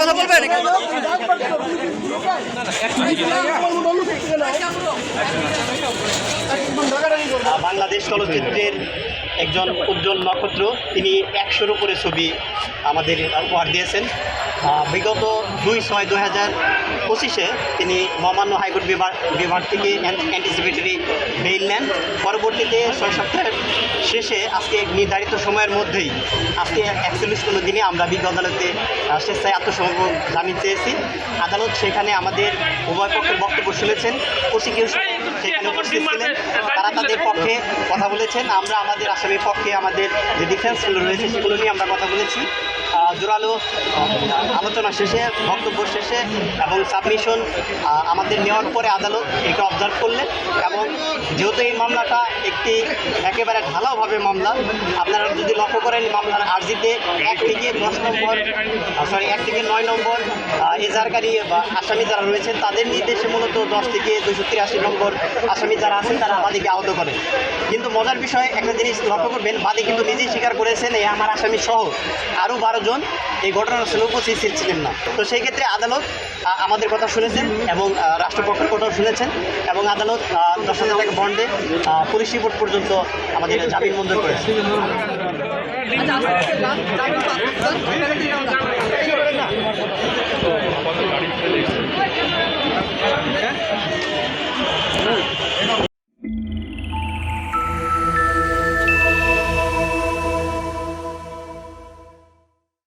কথা বলবেন বাংলাদেশ চলচ্চিত্রের একজন উজ্জ্বল নক্ষত্র, তিনি একশোর উপরে ছবি আমাদের উপহার দিয়েছেন। বিগত দুই ছয় দু হাজার পঁচিশে তিনি মহামান্য হাইকোর্ট বিভাগ বিভাগ থেকে অ্যান্টিসিপেটরি বেইল নেন। পরবর্তীতে ছয় সপ্তাহের শেষে আজকে নির্ধারিত সময়ের মধ্যেই আজকে একচল্লিশ কোনো দিনে আমরা বিজ্ঞ আদালতে স্বেচ্ছায় আত্মসমর্পণ জামিন চেয়েছি। আদালত সেখানে আমাদের উভয় পক্ষের বক্তব্য শুনেছেন, প্রসিকিউশন সেখানে উপস্থিত ছিলেন, তারা তাদের পক্ষে কথা বলেছেন। আমরা আমাদের আসামির পক্ষে আমাদের যে ডিফেন্সগুলো রয়েছে সেগুলো নিয়ে আমরা কথা বলেছি। জোরালো আলোচনা শেষে বক্তব্য শেষে এবং সাবমিশন আমাদের নেওয়ার পরে আদালত একে অবজার্ভ করলেন এবং যেহেতু এই মামলাটা একটি একেবারে ঢালাওভাবে মামলা আপনারা যদি লক্ষ্য করেন মামলার আর্জিতে এক থেকে দশ নম্বর সরি এক থেকে নয় নম্বর আহ, এজাহারকারী বা আসামি যারা রয়েছেন তাদের নির্দেশে মূলত দশ থেকে দুশো তিরাশি নম্বর আসামি যারা আছেন তারা বাদীকে আহত করেন। কিন্তু মজার বিষয় একটা জিনিস লক্ষ্য করবেন বাদী কিন্তু নিজেই স্বীকার করেছেন এই আমার আসামি সহ আরও বারো জন এই ঘটনার স্থলে উপস্থিত ছিলেন না তো সেই ক্ষেত্রে আদালত আমাদের কথা শুনেছেন এবং রাষ্ট্রপক্ষের কথাও শুনেছেন এবং আদালত দশ হাজার টাকা বন্ডে পুলিশ রিপোর্ট পর্যন্ত আমাদের জামিন মঞ্জুর করেছে